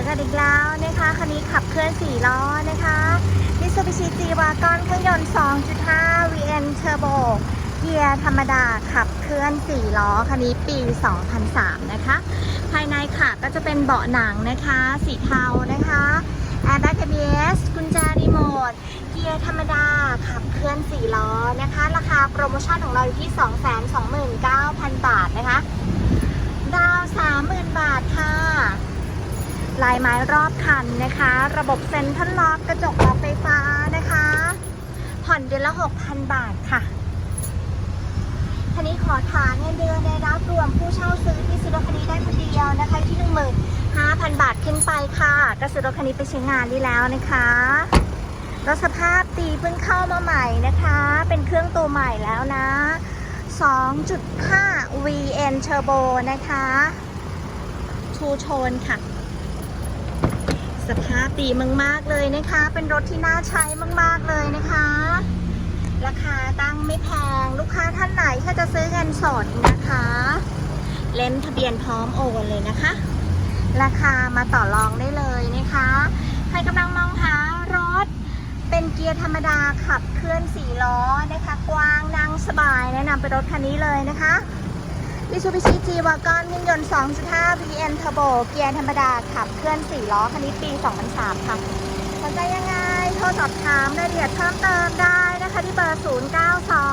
อกันอีกแล้วนะคะ คันนี้ขับเคลื่อน 4 ล้อนะคะ Mitsubishi G-Wagon เครื่องยนต์ 2.5 VN Turbo เกียร์ธรรมดาขับเคลื่อน 4 ล้อ คันนี้ปี 2003 นะคะ ภายในค่ะก็จะเป็นเบาะหนังนะคะ สีเทานะคะ Airbag ABS กุญแจรีโมท เกียร์ธรรมดา ขับเคลื่อน 4 ล้อนะคะ ราคาโปรโมชั่นของเราอยู่ที่ 229,000 บาทนะคะ ดาว 30,000 บาทค่ะ ลายไม้รอบคันนะคะ ระบบเซ็นทรัลล็อกกระจกล็อกไฟฟ้านะคะ ผ่อนเดือนละ 6,000 บาทค่ะคันนี้ขอฐานเงินเดือนในรับรวมผู้เช่าซื้อที่ซื้อรถคันนี้ได้คนเดียวนะคะอยู่ที่15,000บาทขึ้นไปค่ะก็ซื้อรถคันนี้ไปใช้งานได้แล้วนะคะรถสภาพดีเพิ่งเข้ามาใหม่นะคะ เป็นเครื่องตัวใหม่แล้วนะ 2.5 VN Turbo นะคะ ทูโทนค่ะ สภาพดีมาก ๆ เลยนะคะ เป็นรถที่น่าใช้มาก ๆ เลยนะคะ ราคาตั้งไม่แพง ลูกค้าท่านไหนถ้าจะซื้อเงินสดนะคะ เล่มทะเบียนพร้อมโอนเลยนะคะ ราคามาต่อรองได้เลยนะคะ ใครกำลังมองหารถเป็นเกียร์ธรรมดาขับเคลื่อน4ล้อนะคะ กว้างนั่งสบายแนะนำเป็นรถคันนี้เลยนะคะ Mitsubishi G-Wagon เครื่องยนต์ 2.5 VN Turbo เกียร์ธรรมดา ขับเคลื่อน 4 ล้อ คันนี้ปี 2003 ค่ะ สนใจยังไง โทรสอบถามรายละเอียดเพิ่มเติมได้นะคะที่เบอร์ 092